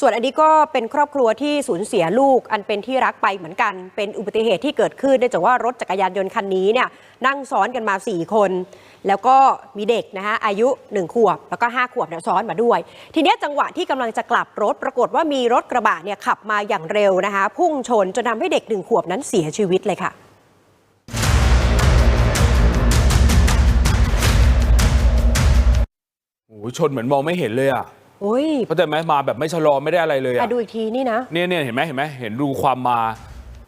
ส่วนอันนี้ก็เป็นครอบครัวที่สูญเสียลูกอันเป็นที่รักไปเหมือนกัน เป็นอุบัติเหตุที่เกิดขึ้นเนื่องจากว่ารถจักรยานยนต์คันนี้เนี่ยนั่งซ้อนกันมา 4 คน แล้วก็มีเด็กนะคะอายุ 1 ขวบ แล้วก็ 5 ขวบเนี่ยซ้อนมาด้วย ทีนี้จังหวะที่กำลังจะกลับรถปรากฏว่ามีรถกระบะเนี่ยขับมาอย่างเร็วนะคะพุ่งชนจนทำให้เด็กหนึ่งขวบนั้นเสียชีวิตเลยค่ะโอ้ชนเหมือนมองไม่เห็นเลยอะ โอ้ยเข้าใจไหมมาแบบไม่ชะลอไม่ได้อะไรเลยอะอะดูอีกทีนี่นะเนี่ยเนี่ยเห็นไหมเห็นไหมเห็นดูความมา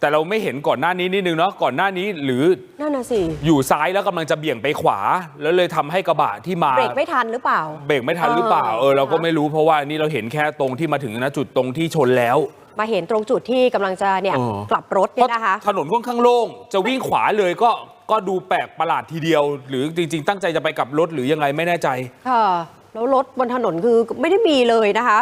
แต่เราไม่เห็นก่อนหน้านี้นิดนึงเนาะก่อนหน้านี้หรือนั่นน่ะสิอยู่ซ้ายแล้วกำลังจะเบี่ยงไปขวา แล้วเลยทำให้กระบะที่มาเบรกไม่ทันหรือเปล่า เบรกไม่ทันหรือเปล่าเออเออเราก็ไม่รู้เพราะว่าอันนี้เราเห็นแค่ตรงที่มาถึงนะจุดตรงที่ชนแล้วมาเห็นตรงจุดที่กำลังจะเนี่ยเออกลับรถเพเนี่ยราะนะคะถนนค่อนข้างโล่งจะวิ่งขวาเลยก็ก็ดูแปลกประหลาดทีเดียว หรือจริง ๆ ตั้งใจจะไปกลับรถหรือยังไงไม่แน่ใจค่ะ แล้วรถบนถนนคือไม่ได้มีเลยนะคะ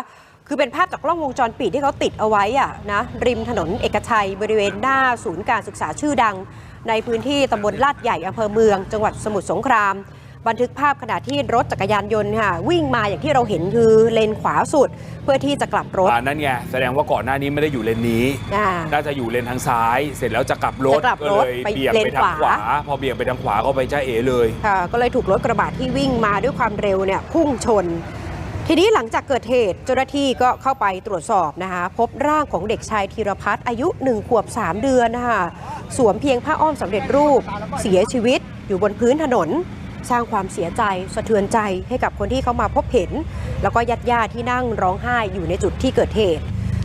คือเป็นภาพจากกล้องวงจรปิดที่เขาติดเอาไว้อะนะริมถนนเอกชัยบริเวณหน้าศูนย์การศึกษาชื่อดัง ในพื้นที่ตำบลลาดใหญ่อำเภอเมือง จังหวัดสมุทรสงคราม บันทึกภาพขณะที่รถจักรยานยนต์ค่ะวิ่งมาอย่างที่เราเห็นคือเลนขวาสุด เพื่อที่จะกลับรถอ่านั่นไงแสดงว่าก่อนหน้านี้ไม่ได้อยู่เลนนี้ อ่า น่าจะอยู่เลนทางซ้าย เสร็จแล้วจะกลับรถจะกลับก็รถเลยไปเบี่ยงเลนไปทางขขวา วา พอเบี่ยงไปทางขวาก็ไปจ้าเอเลย ค่ะก็เลยถูกรถกระบะที่วิ่งมาด้วยความเร็วเนี่ยพุ่งชน ทีนี้หลังจากเกิดเหตุเจ้าหน้าที่ก็เข้าไปตรวจสอบนะคะ พบร่างของเด็กชายธีรพัฒน์อายุ 1 ขวบ 3 เดือนนะคะสวมเพียงผ้าอ้อมสำเร็จรูป เสียชีวิตอยู่บนพื้นถนน สร้างความเสียใจสะเทือนใจให้กับคนที่เขามาพบเห็น แล้วก็ญาติญาติที่นั่งร้องไห้อยู่ในจุดที่เกิดเหตุ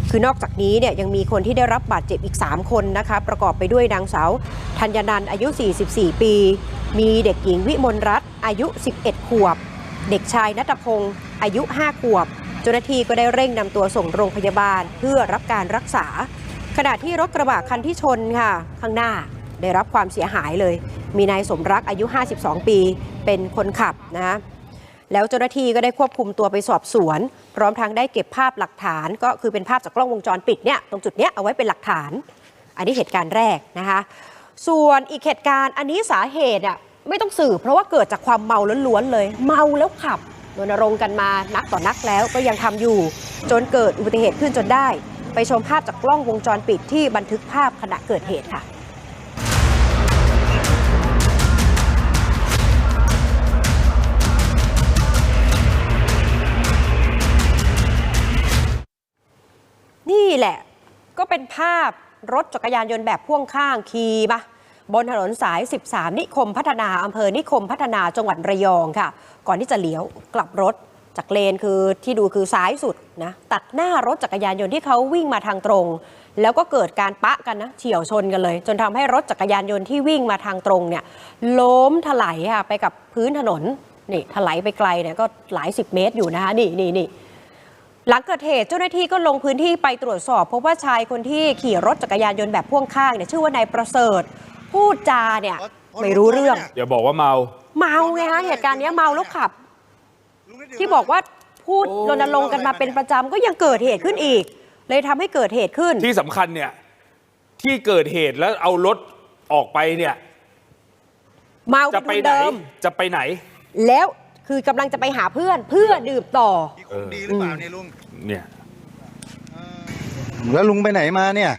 คือนอกจากนี้เนี่ยยังมีคนที่ได้รับบาดเจ็บอีก 3 คนนะคะประกอบไปด้วยนางสาวธัญนันอายุ 44 ปี มีเด็กหญิงวิมลรัตน์อายุ 11 ขวบ เด็กชายนัตพงศ์อายุ 5 ขวบเจ้าหน้าที่ก็ได้เร่งนำตัวส่งโรงพยาบาลเพื่อรับการรักษา ขณะที่รถกระบะคันที่ชนค่ะ ข้างหน้า ได้รับความเสียหายเลย มีนายสมรักอายุ 52 ปีเป็นคนขับนะแล้วเจ้าหน้าที่ก็ได้ควบคุมตัวไปสอบสวน พร้อมทั้งได้เก็บภาพหลักฐาน ก็คือเป็นภาพจากกล้องวงจรปิดเนี่ยตรงจุดเนี้ยเอาไว้เป็นหลักฐาน อันนี้เหตุการณ์แรกนะคะ ส่วนอีกเหตุการณ์อันนี้สาเหตุอะไม่ต้องสืบเพราะว่าเกิดจากความเมาล้วนๆเลย เมาแล้วขับรณรงค์กันมานักต่อนักแล้วก็ยังทำอยู่ จนเกิดอุบัติเหตุขึ้นจนได้ ไปชมภาพจากกล้องวงจรปิดที่บันทึกภาพขณะเกิดเหตุค่ะ ก็เป็นภาพรถจักรยานยนต์แบบพ่วงข้างขี่มาบนถนนสาย 13 นิคมพัฒนาอำเภอนิคมพัฒนาจังหวัดระยองค่ะ ก่อนที่จะเลี้ยวกลับรถจากเลนคือที่ดูคือซ้ายสุดนะตัดหน้ารถจักรยานยนต์ที่เขาวิ่งมาทางตรง แล้วก็เกิดการปะกันนะเฉี่ยวชนกันเลย จนทำให้รถจักรยานยนต์ที่วิ่งมาทางตรงเนี่ยล้มถลายค่ะไปกับพื้นถนนนี่ถลายไปไกลเนี่ยก็หลายสิบเมตรอยู่นะคะนี่นี่นี่ หลังเกิดเหตุเจ้าหน้าที่ก็ลงพื้นที่ไปตรวจสอบพบว่าชายคนที่ขี่รถจักรยานยนต์แบบพ่วงข้างเนี่ยชื่อว่านายประเสริฐพูดจาเนี่ยไม่รู้เรื่อง อย่าบอกว่าเมา เมาไงฮะเหตุการณ์เนี้ยเมาแล้วขับ ที่บอกว่าพูดโอ้รณรงค์กันมาเป็นประจำก็ยังเกิดเหตุขึ้นอีก เลยทำให้เกิดเหตุขึ้น ที่สำคัญเนี่ย ที่เกิดเหตุแล้วเอารถออกไปเนี่ย เมาจะไปเป็นไหนเดิม จะไปไหน แล้ว คือกำลังจะไปหาเพื่อนเพื่อดื่มต่อ มีของดีหรือเปล่าเนี่ยลุง เนี่ย แล้วลุงไปไหนมาเนี่ย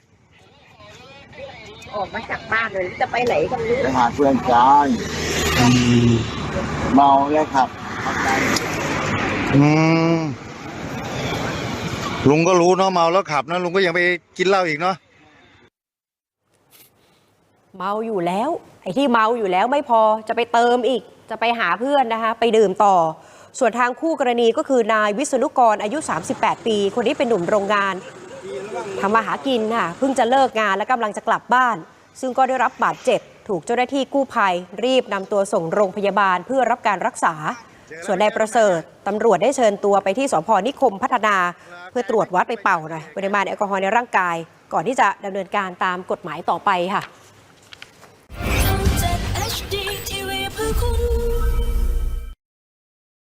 ออกมาจากบ้านเลยจะไปไหนกันรู้ไปหาเพื่อนกันเมาแล้วครับ อืม ลุงก็รู้เนาะเมาแล้วขับนะลุงก็ยังไปกินเหล้าอีกเนาะ เมาอยู่แล้ว ไอ้ที่เมาอยู่แล้วไม่พอจะไปเติมอีก จะไปหาเพื่อนนะคะไปดื่มต่อ ส่วนทางคู่กรณีก็คือนายวิษณุกรอายุ 38 ปี คนนี้เป็นหนุ่มโรงงานทำมาหากินค่ะเพิ่งจะเลิกงานและกำลังจะกลับบ้าน ซึ่งก็ได้รับบาดเจ็บ ถูกเจ้าหน้าที่กู้ภัย รีบนำตัวส่งโรงพยาบาลเพื่อรับการรักษา ส่วนนายประเสริฐตำรวจได้เชิญตัวไปที่สพนิคมพัฒนา เพื่อตรวจวัดไปเป่าหน่อยปริมาณแอลกอฮอล์ในร่างกาย ก่อนที่จะดำเนินการตามกฎหมายต่อไปค่ะ 空